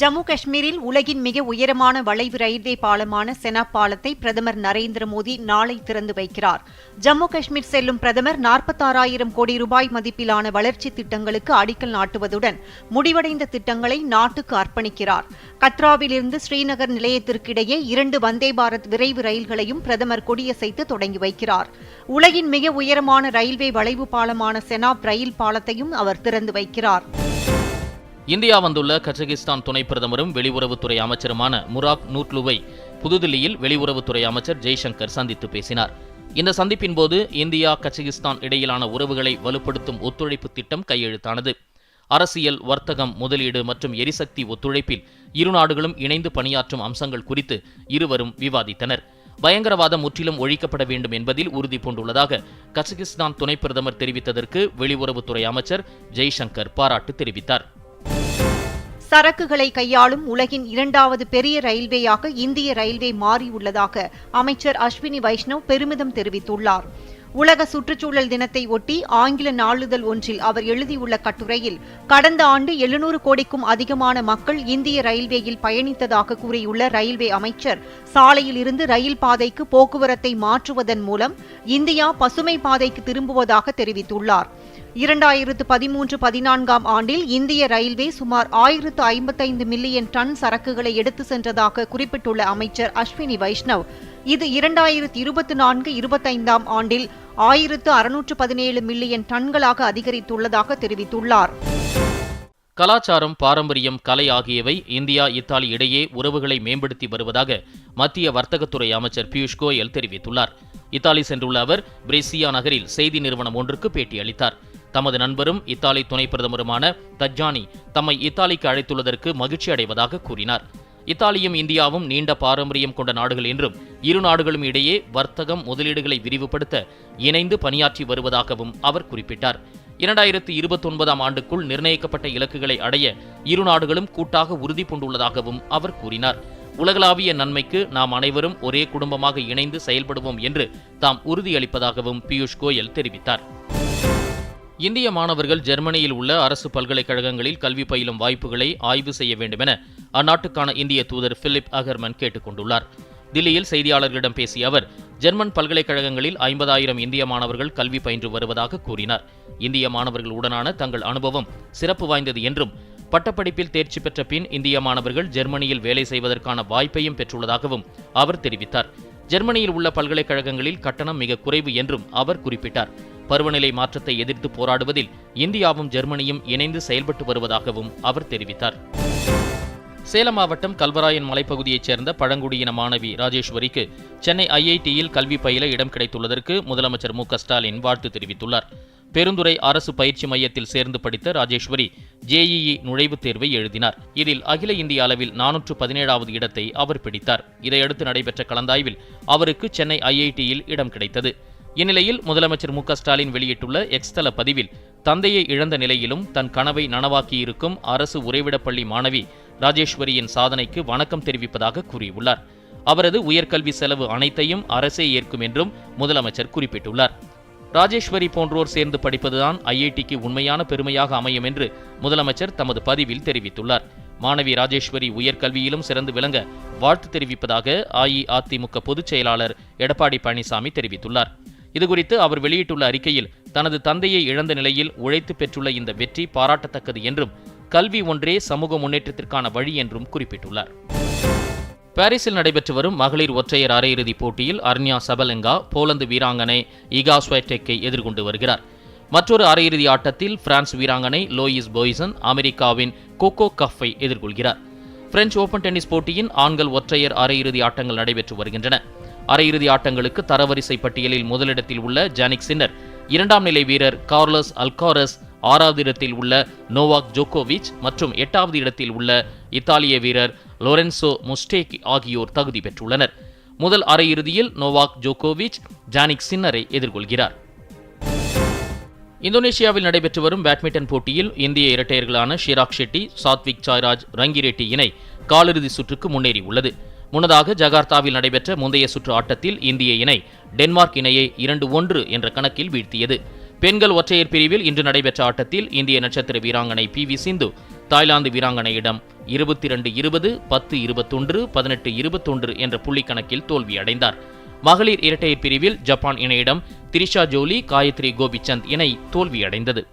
ஜம்மு காஷ்மீரில் உலகின் மிக உயரமான வளைவு ரயில்வே பாலமான செனா பாலத்தை பிரதமர் நரேந்திர மோடி நாளை திறந்து வைக்கிறார். ஜம்மு காஷ்மீர் செல்லும் பிரதமர் நாற்பத்தாறாயிரம் கோடி ரூபாய் மதிப்பிலான வளர்ச்சி திட்டங்களுக்கு அடிக்கல் நாட்டுவதுடன் முடிவடைந்த திட்டங்களை நாட்டுக்கு அர்ப்பணிக்கிறார். கத்ராவிலிருந்து ஸ்ரீநகர் நிலையத்திற்கிடையே இரண்டு வந்தே பாரத் விரைவு ரயில்களையும் பிரதமர் கொடியசைத்து தொடங்கி வைக்கிறார். உலகின் மிக உயரமான ரயில்வே வளைவு பாலமான செனாப் ரயில் பாலத்தையும் அவர் திறந்து வைக்கிறார். இந்தியா வந்துள்ள கஜகிஸ்தான் துணை பிரதமரும் வெளியுறவுத்துறை அமைச்சருமான முராக் நூட்லுவை புதுதில்லியில் வெளியுறவுத்துறை அமைச்சர் ஜெய்சங்கர் சந்தித்து பேசினார். இந்த சந்திப்பின் போது இந்தியா கஜகிஸ்தான் இடையிலான உறவுகளை வலுப்படுத்தும் ஒத்துழைப்பு திட்டம் கையெழுத்தானது. அரசியல் வர்த்தகம் முதலீடு மற்றும் எரிசக்தி ஒத்துழைப்பில் இரு நாடுகளும் இணைந்து பணியாற்றும் அம்சங்கள் குறித்து இருவரும் விவாதித்தனர். பயங்கரவாதம் முற்றிலும் ஒழிக்கப்பட வேண்டும் என்பதில் உறுதி பூண்டுள்ளதாக கசகிஸ்தான் துணை பிரதமர் தெரிவித்ததற்கு வெளியுறவுத்துறை அமைச்சர் ஜெய்சங்கர் பாராட்டு தெரிவித்தார். சரக்குகளை கையாளும் உலகின் இரண்டாவது பெரிய ரயில்வேயாக இந்திய ரயில்வே மாறியுள்ளதாக அமைச்சர் அஸ்வினி வைஷ்ணவ் பெருமிதம் தெரிவித்துள்ளார். உலக சுற்றுச்சூழல் தினத்தை ஒட்டி ஆங்கில நாளிதழ் ஒன்றில் அவர் எழுதியுள்ள கட்டுரையில் கடந்த ஆண்டு எழுநூறு கோடிக்கும் அதிகமான மக்கள் இந்திய ரயில்வேயில் பயணித்ததாக கூறியுள்ள ரயில்வே அமைச்சர் சாலையில் இருந்து ரயில் பாதைக்கு போக்குவரத்தை மாற்றுவதன் மூலம் இந்தியா பசுமை பாதைக்கு திரும்புவதாக தெரிவித்துள்ளார். இரண்டாயிரத்து பதிமூன்று பதினான்காம் ஆண்டில் இந்திய ரயில்வே சுமார் ஆயிரத்து ஐம்பத்தைந்து மில்லியன் டன் சரக்குகளை எடுத்து சென்றதாக குறிப்பிட்டுள்ள அமைச்சர் அஸ்வினி வைஷ்ணவ் இது இரண்டாயிரத்து இருபத்தி நான்கு இருபத்தைந்தாம் ஆண்டில் ஆயிரத்து அறுநூற்று பதினேழு மில்லியன் டன்களாக அதிகரித்துள்ளதாக தெரிவித்துள்ளார். கலாச்சாரம் பாரம்பரியம் கலை ஆகியவை இந்தியா இத்தாலி இடையே உறவுகளை மேம்படுத்தி வருவதாக மத்திய வர்த்தகத்துறை அமைச்சர் பியூஷ் கோயல் தெரிவித்துள்ளார். இத்தாலி சென்றுள்ள அவர் பிரேசியா நகரில் செய்தி நிறுவனம் ஒன்றுக்கு பேட்டியளித்தார். தமது நண்பரும் இத்தாலி துணை பிரதமருமான தஜானி தம்மை இத்தாலிக்கு அழைத்துள்ளதற்கு மகிழ்ச்சி அடைவதாக கூறினார். இத்தாலியும் இந்தியாவும் நீண்ட பாரம்பரியம் கொண்ட நாடுகள் என்றும் இரு நாடுகளும் இடையே வர்த்தகம் முதலீடுகளை விரிவுபடுத்த இணைந்து பணியாற்றி வருவதாகவும் அவர் குறிப்பிட்டார். இரண்டாயிரத்தி இருபத்தி ஒன்பதாம் ஆண்டுக்குள் நிர்ணயிக்கப்பட்ட இலக்குகளை அடைய இரு நாடுகளும் கூட்டாக உறுதி பூண்டுள்ளதாகவும் அவர் கூறினார். உலகளாவிய நன்மைக்கு நாம் அனைவரும் ஒரே குடும்பமாக இணைந்து செயல்படுவோம் என்று தாம் உறுதியளிப்பதாகவும் பியூஷ் கோயல் தெரிவித்தார். இந்திய மாணவர்கள் ஜெர்மனியில் உள்ள அரசு பல்கலைக்கழகங்களில் கல்வி பயிலும் வாய்ப்புகளை ஆய்வு செய்ய வேண்டுமென அந்நாட்டுக்கான இந்திய தூதர் பிலிப் அகர்மன் கேட்டுக் கொண்டுள்ளார். தில்லியில் செய்தியாளர்களிடம் பேசிய அவர் ஜெர்மன் பல்கலைக்கழகங்களில் ஐம்பதாயிரம் இந்திய மாணவர்கள் கல்வி பயின்று வருவதாக கூறினார். இந்திய மாணவர்கள் உடனான தங்கள் அனுபவம் சிறப்பு வாய்ந்தது என்றும் பட்டப்படிப்பில் தேர்ச்சி பெற்ற பின் இந்திய மாணவர்கள் ஜெர்மனியில் வேலை செய்வதற்கான வாய்ப்பையும் பெற்றுள்ளதாகவும் அவர் தெரிவித்தார். ஜெர்மனியில் உள்ள பல்கலைக்கழகங்களில் கட்டணம் மிக குறைவு என்றும் அவர் குறிப்பிட்டார். பருவநிலை மாற்றத்தை எதிர்த்து போராடுவதில் இந்தியாவும் ஜெர்மனியும் இணைந்து செயல்பட்டு வருவதாகவும் அவர் தெரிவித்தார். சேலம் மாவட்டம் கல்வராயன் மலைப்பகுதியைச் சேர்ந்த பழங்குடியின மாணவி ராஜேஸ்வரிக்கு சென்னை ஐஐடியில் கல்வி பயில இடம் கிடைத்துள்ளதற்கு முதலமைச்சர் மு ஸ்டாலின் வாழ்த்து தெரிவித்துள்ளார். பெருந்துறை அரசு பயிற்சி மையத்தில் சேர்ந்து படித்த ராஜேஸ்வரி ஜேஇஇ நுழைவுத் தேர்வை எழுதினார். இதில் அகில இந்திய அளவில் நானூற்று பதினேழாவது இடத்தை அவர் பிடித்தார். இதையடுத்து நடைபெற்ற கலந்தாய்வில் அவருக்கு சென்னை ஐஐடியில் இடம் கிடைத்தது. இந்நிலையில் முதலமைச்சர் மு ஸ்டாலின் வெளியிட்டுள்ள எக்ஸ்தல பதிவில் தந்தையை இழந்த நிலையிலும் தன் கனவை நனவாக்கியிருக்கும் அரசு உறைவிடப்பள்ளி மாணவி ராஜேஸ்வரியின் சாதனைக்கு வணக்கம் தெரிவிப்பதாக கூறியுள்ளார். அவரது உயர்கல்வி செலவு அனைத்தையும் அரசே ஏற்கும் என்றும் முதலமைச்சர் குறிப்பிட்டுள்ளார். ராஜேஸ்வரி போன்றோர் சேர்ந்து படிப்பதுதான் ஐஐடிக்கு உண்மையான பெருமையாக அமையும் என்று முதலமைச்சர் தமது பதிவில் தெரிவித்துள்ளார். மாணவி ராஜேஸ்வரி உயர்கல்வியிலும் சிறந்து விளங்க வாழ்த்து தெரிவிப்பதாக அஇஅதிமுக பொதுச் செயலாளர் எடப்பாடி பழனிசாமி தெரிவித்துள்ளார். இதுகுறித்து அவர் வெளியிட்டுள்ள அறிக்கையில் தனது தந்தையை இழந்த நிலையில் உழைத்து பெற்றுள்ள இந்த வெற்றி பாராட்டத்தக்கது என்றும் கல்வி ஒன்றே சமூக முன்னேற்றத்திற்கான வழி என்றும் குறிப்பிட்டுள்ளார். பாரிஸில் நடைபெற்று வரும் மகளிர் ஒற்றையர் அரையிறுதிப் போட்டியில் அர்னியா சபலெங்கா போலந்து வீராங்கனை இகா ஸ்வைடெக்கை எதிர்கொண்டு வருகிறார். மற்றொரு அரையிறுதி ஆட்டத்தில் பிரான்ஸ் வீராங்கனை லோயிஸ் போய்சன் அமெரிக்காவின் கோகோ கஃபை எதிர்கொள்கிறார். பிரெஞ்சு ஓபன் டென்னிஸ் போட்டியின் ஆண்கள் ஒற்றையர் அரையிறுதி ஆட்டங்கள் நடைபெற்று வருகின்றன. அரையிறுதி ஆட்டங்களுக்கு தரவரிசை பட்டியலில் முதலிடத்தில் உள்ள ஜானிக் சின்னர் இரண்டாம் நிலை வீரர் கார்லஸ் அல்காரஸ் ஆறாவது இடத்தில் உள்ள நோவாக் ஜோகோவிச் மற்றும் எட்டாவது இடத்தில் உள்ள இத்தாலிய வீரர் லோரென்சோ முஸ்டேக் ஆகியோர் தகுதி பெற்றுள்ளனர். முதல் அரையிறுதியில் நோவாக் ஜோகோவிச் ஜானிக் சின்னரை எதிர்கொள்கிறார். இந்தோனேஷியாவில் நடைபெற்று வரும் பேட்மிண்டன் போட்டியில் இந்திய இரட்டையர்களான ஷிராக் ஷெட்டி சாத்விக் சாய்ராஜ் ரங்கிரெட்டி இணை காலிறுதி சுற்றுக்கு முன்னேறியுள்ளது. முன்னதாக ஜகார்த்தாவில் நடைபெற்ற முந்தைய சுற்று ஆட்டத்தில் இந்திய இணை டென்மார்க் இணையை இரண்டு ஒன்று என்ற கணக்கில் வீழ்த்தியது. பெண்கள் ஒற்றையர் பிரிவில் இன்று நடைபெற்ற ஆட்டத்தில் இந்திய நட்சத்திர வீராங்கனை பி வி சிந்து தாய்லாந்து வீராங்கனையிடம் இருபத்தி ரெண்டு இருபது பத்து இருபத்தொன்று பதினெட்டு இருபத்தொன்று என்ற புள்ளி கணக்கில் தோல்வியடைந்தார். மகளிர் இரட்டையர் பிரிவில் ஜப்பான் இணையிடம் திரிஷா ஜோலி காயத்ரி கோபிச்சந்த் இணை தோல்வியடைந்தது.